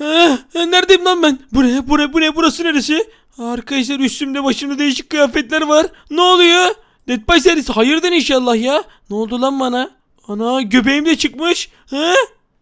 ah, neredeyim lan ben? Bu ne? Bu ne? Bu ne? Burası neresi? Arkadaşlar üstümde başımda değişik kıyafetler var. Ne oluyor? Dead by serisi hayırdır inşallah ya. Ne oldu lan bana? Ana göbeğim de çıkmış. Ha?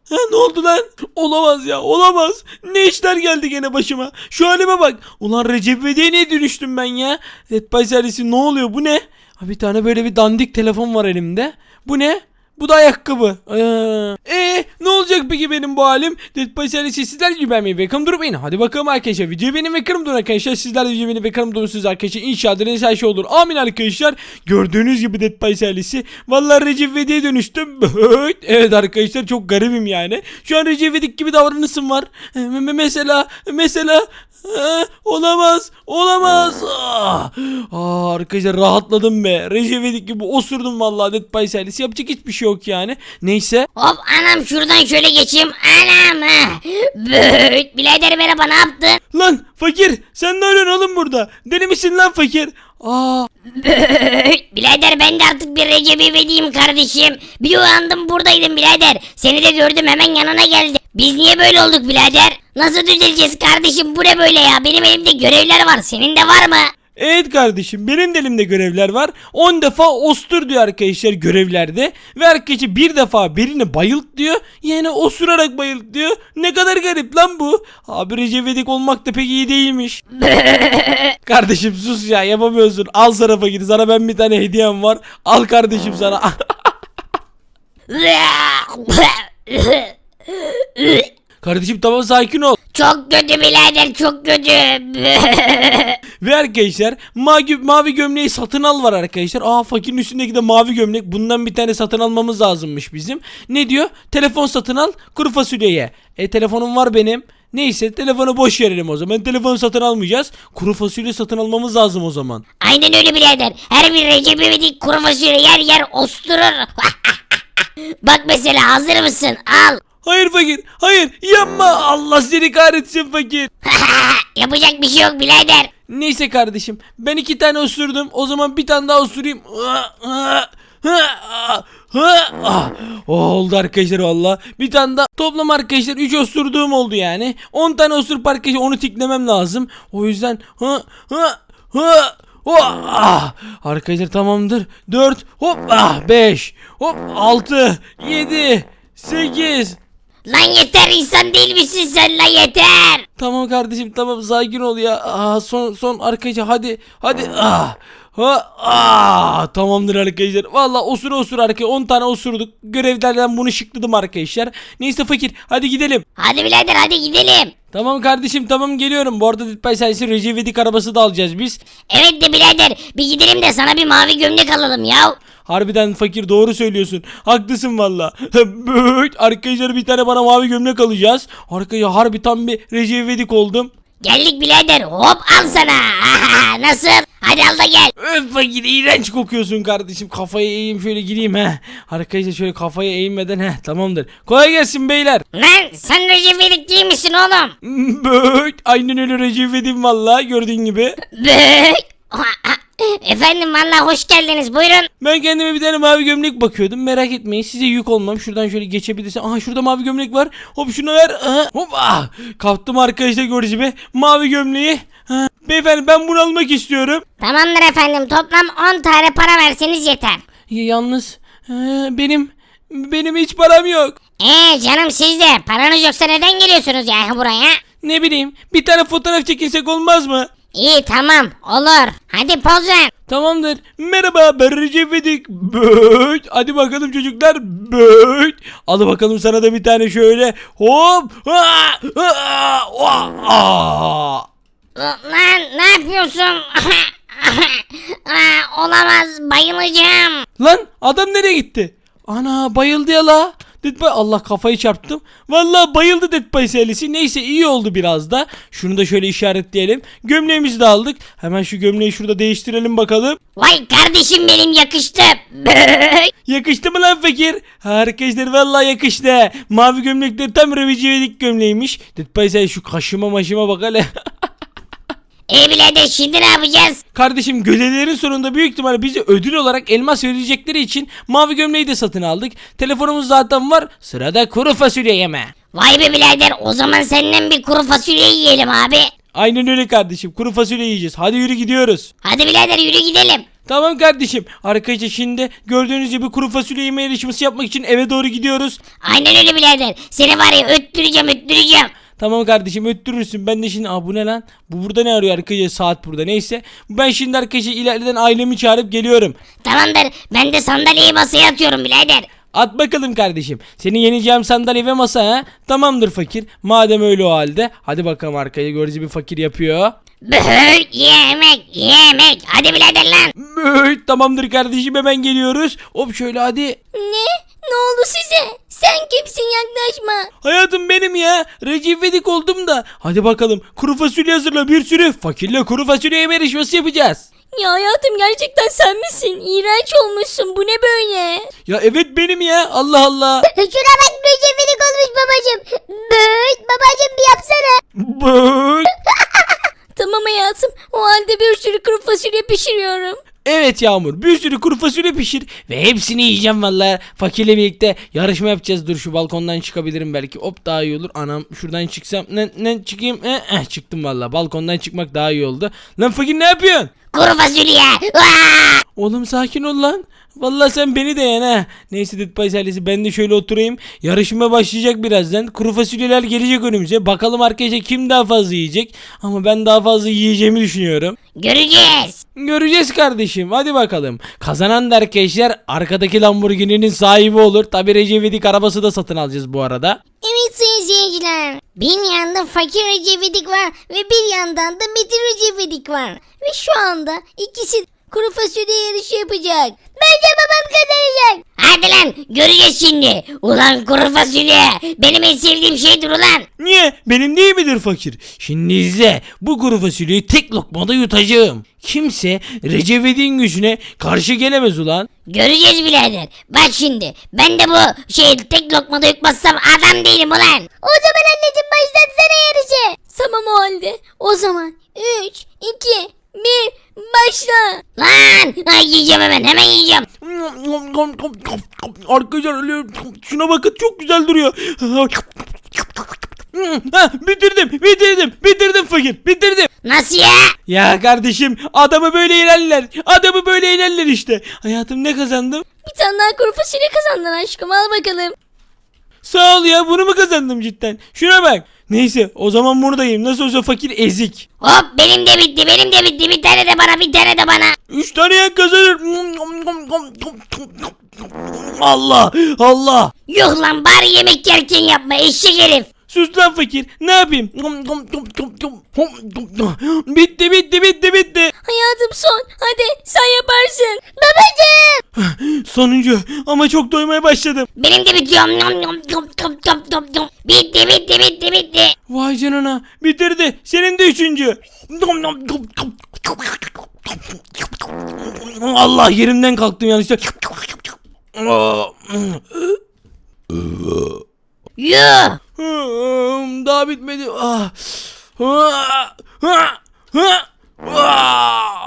Ha, ne oldu lan? Olamaz ya olamaz. Ne işler geldi gene başıma. Şu halime bak. Ulan Recep İvedik'e niye dönüştüm ben ya? Dead by serisi ne oluyor bu ne? Bir tane böyle bir dandik telefon var elimde. Bu ne? Bu da ayakkabı. Ee, ee, ne olacak peki benim bu halim? Dead by serisi sizler gibi beğenmeyi ve kırım durmayın. Hadi bakalım arkadaşlar. Videoyu benim ve kırım durun arkadaşlar. Sizler de videoyu benim ve kırım durursunuz arkadaşlar. İnşallah dilediğiniz her şey olur. Amin arkadaşlar. Gördüğünüz gibi Dead by serisi. Vallahi Recep İvedik'e dönüştüm. evet arkadaşlar çok garibim yani. Şu an Recep İvedik gibi davranışım var. Ee, me- mesela mesela Olamaz. Olamaz. Aa, Aa, arkadaşlar rahatladım be. Recep İvedik gibi osurdum vallahi Dead by serisi. Yapacak hiçbir şey yok yani. Neyse. Hop anam şuradan şöyle geçeyim. Anam. ha. Büyük birader merhaba ne yaptın? Lan fakir sen ne arıyorsun oğlum burada? Deli misin lan fakir? Aa, Büyük birader ben de artık bir Recep İvedik'im kardeşim. Bir uyandım buradaydım birader. Seni de gördüm hemen yanına geldim. Biz niye böyle olduk birader? Nasıl düzeleceğiz kardeşim bu ne böyle ya? Benim elimde görevler var. Senin de var mı? evet kardeşim benim de elimde görevler var. 10 defa ostur diyor arkadaşlar görevlerde. Ve arkadaşlar bir defa birini bayılt diyor. Yani osurarak bayılt diyor. Ne kadar garip lan bu. Abi Recep İvedik olmak da pek iyi değilmiş. kardeşim sus ya yapamıyorsun. Al sana fakir sana ben bir tane hediyem var. Al kardeşim sana. kardeşim tamam sakin ol. çok kötü birader çok kötü. Ve arkadaşlar mavi, mavi gömleği satın al var arkadaşlar. Aa fakirin üstündeki de mavi gömlek. Bundan bir tane satın almamız lazımmış bizim. Ne diyor? Telefon satın al kuru fasulyeye. E telefonum var benim. Neyse telefonu boş verelim o zaman. Telefonu satın almayacağız. Kuru fasulye satın almamız lazım o zaman. Aynen öyle birader. Her bir Recep İvedik kuru fasulye yer yer osturur. Bak mesela hazır mısın? Al. Hayır fakir. Hayır yapma. Allah seni kahretsin fakir. Yapacak bir şey yok birader. Neyse kardeşim. Ben iki tane osurdum. O zaman bir tane daha osurayım. Ah, oldu arkadaşlar valla. Bir tane daha toplam arkadaşlar 3 osurduğum oldu yani. 10 tane osurup arkadaşlar onu tiklemem lazım. O yüzden ha ha ha Oh, ah, arkadaşlar tamamdır. 4 hop ah 5 hop 6 7 8 Lan yeter insan değil misin sen lan yeter. Tamam kardeşim tamam sakin ol ya. Aa, son son arkadaşlar hadi hadi. Ah. Ha, ah, tamamdır arkadaşlar. Valla osur osur arkadaşlar 10 tane osurduk. Görevlerden bunu şıkladım arkadaşlar. Neyse fakir hadi gidelim. Hadi birader hadi gidelim. Tamam kardeşim tamam geliyorum. Bu arada by Science'in Recep İvedik arabası da alacağız biz. Evet de birader bir gidelim de sana bir mavi gömlek alalım ya. Harbiden fakir doğru söylüyorsun. Haklısın valla. Arkadaşlar bir tane bana mavi gömlek alacağız. Arkadaşlar harbi tam bir Recep İvedik oldum. Geldik birader hop al sana. Nasıl? Hadi al da gel. Öf fakir iğrenç kokuyorsun kardeşim. Kafayı eğeyim şöyle gireyim he. Arkadaşlar şöyle kafayı eğmeden he tamamdır. Kolay gelsin beyler. Lan sen Recep İvedik değil misin oğlum? Böyt aynen öyle Recep İvedik'im valla gördüğün gibi. Büyük. Efendim valla hoş geldiniz buyurun. Ben kendime bir tane mavi gömlek bakıyordum. Merak etmeyin size yük olmam. Şuradan şöyle geçebilirsem. Aha şurada mavi gömlek var. Hop şunu ver. Aha, hop ah. Kaptım arkadaşlar gördüğünüz gibi. Mavi gömleği. Ha. Beyefendi ben bunu almak istiyorum. Tamamdır efendim toplam 10 tane para verseniz yeter. Ya, yalnız e, benim benim hiç param yok. Eee canım siz de paranız yoksa neden geliyorsunuz ya buraya? Ne bileyim bir tane fotoğraf çekinsek olmaz mı? İyi tamam olur. Hadi poz ver. Tamamdır. Merhaba ben Recep İvedik. Böyt. Hadi bakalım çocuklar. Böyt. Al bakalım sana da bir tane şöyle. Hop. Lan ne yapıyorsun? Aa, olamaz bayılacağım. Lan adam nereye gitti? Ana bayıldı ya la. Dead by Allah kafayı çarptım. Vallahi bayıldı Dead by serisi. Neyse iyi oldu biraz da. Şunu da şöyle işaretleyelim. Gömleğimizi de aldık. Hemen şu gömleği şurada değiştirelim bakalım. Vay kardeşim benim yakıştı. Yakıştı mı lan fakir? Arkadaşlar vallahi yakıştı. Mavi gömlekler tam Recep gömleğiymiş. Dead by Science şu kaşıma maşıma bak hele. İyi birader şimdi ne yapacağız? Kardeşim görevlerin sonunda büyük ihtimalle bize ödül olarak elmas verecekleri için mavi gömleği de satın aldık. Telefonumuz zaten var. Sırada kuru fasulye yeme. Vay be birader o zaman senden bir kuru fasulye yiyelim abi. Aynen öyle kardeşim. Kuru fasulye yiyeceğiz. Hadi yürü gidiyoruz. Hadi birader yürü gidelim. Tamam kardeşim. Arkadaşlar şimdi gördüğünüz gibi kuru fasulye yeme yarışması yapmak için eve doğru gidiyoruz. Aynen öyle birader. Seni var ya öttüreceğim öttüreceğim. Tamam kardeşim öttürürsün. Ben de şimdi aa bu ne lan? Bu burada ne arıyor arkadaşlar saat burada neyse. Ben şimdi arkadaşlar ileriden ailemi çağırıp geliyorum. Tamamdır ben de sandalyeyi masaya atıyorum birader. At bakalım kardeşim. Seni yeneceğim sandalye ve masa ha? Tamamdır fakir. Madem öyle o halde. Hadi bakalım arkaya gördüğünüz bir fakir yapıyor. Böğür yemek yemek. Hadi birader lan. Böy, tamamdır kardeşim hemen geliyoruz. Hop şöyle hadi. Ne? Ne oldu size? Sen kimsin yaklaşma. Hayatım benim ya. Recep İvedik oldum da. Hadi bakalım kuru fasulye hazırla bir sürü. Fakirle kuru fasulye yeme yarışması yapacağız. Ya hayatım gerçekten sen misin? İğrenç olmuşsun. Bu ne böyle? Ya evet benim ya. Allah Allah. Şuna bak mücevherik olmuş babacım. Böğür babacım bir yapsana. Böy. Tamam hayatım. O halde bir sürü kuru fasulye pişiriyorum. Evet Yağmur bir sürü kuru fasulye pişir ve hepsini yiyeceğim valla. Fakirle birlikte yarışma yapacağız. Dur şu balkondan çıkabilirim belki. Hop daha iyi olur. Anam şuradan çıksam ne, ne çıkayım? Eh, eh, çıktım valla. Balkondan çıkmak daha iyi oldu. Lan fakir ne yapıyorsun? Kuru fasulye. Oğlum sakin ol lan. Vallahi sen beni de yen ha. Neyse Ditpay ailesi ben de şöyle oturayım. Yarışma başlayacak birazdan. Kuru fasulyeler gelecek önümüze. Bakalım arkadaşlar kim daha fazla yiyecek. Ama ben daha fazla yiyeceğimi düşünüyorum. Göreceğiz. Göreceğiz kardeşim. Hadi bakalım. Kazanan da arkadaşlar arkadaki Lamborghini'nin sahibi olur. Tabi Recep İvedik arabası da satın alacağız bu arada. Evet sayın seyirciler. Bir yanda fakir Recep İvedik var ve bir yandan da Metin Recep İvedik var. Ve şu anda ikisi kuru fasulye yarışı yapacak. Bence babam kazanacak. Hadi lan göreceğiz şimdi. Ulan kuru fasulye benim en sevdiğim şeydir ulan. Niye? Benim değil midir fakir? Şimdi izle. Bu kuru fasulyeyi tek lokmada yutacağım. Kimse Recep İvedik'in gücüne karşı gelemez ulan. Göreceğiz birader. Bak şimdi ben de bu şey tek lokmada yutmazsam adam değilim ulan. O zaman anneciğim başlatsana yarışı. Tamam o halde. O zaman 3, 2, 1 başla. Lan ay yiyeceğim hemen hemen yiyeceğim. Arkadaşlar öyle şuna bakın çok güzel duruyor. Ha, bitirdim bitirdim bitirdim fakir bitirdim. Nasıl ya? Ya kardeşim adamı böyle ilerler. Adamı böyle ilerler işte. Hayatım ne kazandım? Bir tane daha kuru fasulye kazandın aşkım. Al bakalım. Sağ ol ya bunu mu kazandım cidden? Şuna bak. Neyse o zaman buradayım. Nasıl olsa fakir ezik. Hop benim de bitti benim de bitti bir tane de bana bir tane de bana. Üç tane yen kazanır. Allah Allah. Yuh lan bari yemek yerken yapma eşek herif. Sus lan fakir. Ne yapayım? Bitti bitti bitti bitti. Hayatım son. Hadi sen yaparsın. Babacığım. Sonuncu ama çok doymaya başladım. Benim de bitiyor. Nom, nom, nom, nom, nom, nom, nom. Bitti bitti bitti bitti. Vay canına bitirdi. Senin de üçüncü. Allah yerimden kalktım yanlışlıkla. Yuh. Hmm, Daha bitmedi. Ah. Ah. Ah. Ah.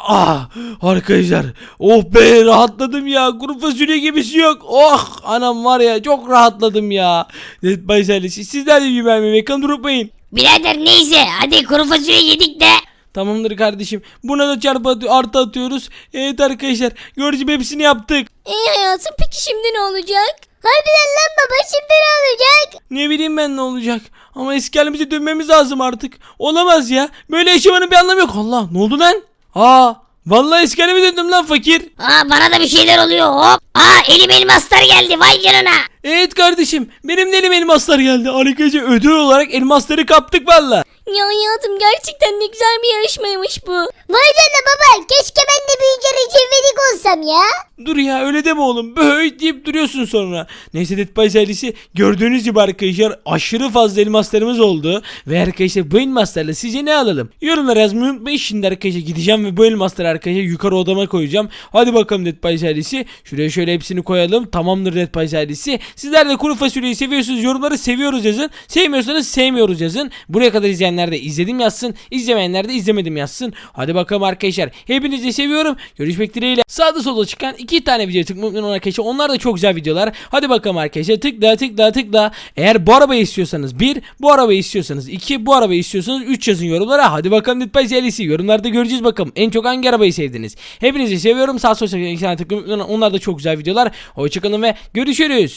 Ah. Arkadaşlar oh be rahatladım ya kuru fasulye gibisi yok oh anam var ya çok rahatladım ya by Silence'i sizler de yübermeyi ve kanı unutmayın Birader neyse hadi kuru fasulye yedik de. Tamamdır kardeşim buna da çarpı atı- artı atıyoruz evet arkadaşlar gibi hepsini yaptık İyi hayatım peki şimdi ne olacak? Harbiden lan baba şimdi ne olacak? Ne bileyim ben ne olacak. Ama eski halimize dönmemiz lazım artık. Olamaz ya. Böyle yaşamanın bir anlamı yok. Allah ne oldu lan? Aa vallahi eski halime döndüm lan fakir. Aa bana da bir şeyler oluyor hop. Aa elim elmaslar geldi vay canına. Evet kardeşim benim de elim elmaslar geldi. Arkadaşlar ödül olarak elmasları kaptık valla. Ya hayatım gerçekten ne güzel bir yarışmaymış bu. Vay canına baba keşke ben de büyüyünce Recep olsam ya. Dur ya öyle deme oğlum. Böyle deyip duruyorsun sonra. Neyse Dead by gördüğünüz gibi arkadaşlar aşırı fazla elmaslarımız oldu. Ve arkadaşlar bu elmaslarla sizce ne alalım? Yorumlara yazmayı unutmayın. Şimdi arkadaşlar gideceğim ve bu elmasları arkadaşlar yukarı odama koyacağım. Hadi bakalım Dead by. Şuraya şöyle hepsini koyalım. Tamamdır Dead by. Sizler de kuru fasulyeyi seviyorsunuz. Yorumları seviyoruz yazın. Sevmiyorsanız sevmiyoruz yazın. Buraya kadar izleyenler de izledim yazsın. İzlemeyenler de izlemedim yazsın. Hadi bakalım arkadaşlar. Hepinizi seviyorum. Görüşmek dileğiyle. Sağda solda çıkan iki tane video tıklamayı arkadaşlar. Onlar da çok güzel videolar. Hadi bakalım arkadaşlar. Tıkla tıkla tıkla. Eğer bu arabayı istiyorsanız bir, bu arabayı istiyorsanız iki, bu arabayı istiyorsanız üç yazın yorumlara. Hadi bakalım Ditbay serisi. Yorumlarda göreceğiz bakalım. En çok hangi arabayı sevdiniz? Hepinizi seviyorum. Sağ sol tıklamayı. Onlar da çok güzel videolar. Hoşçakalın ve görüşürüz.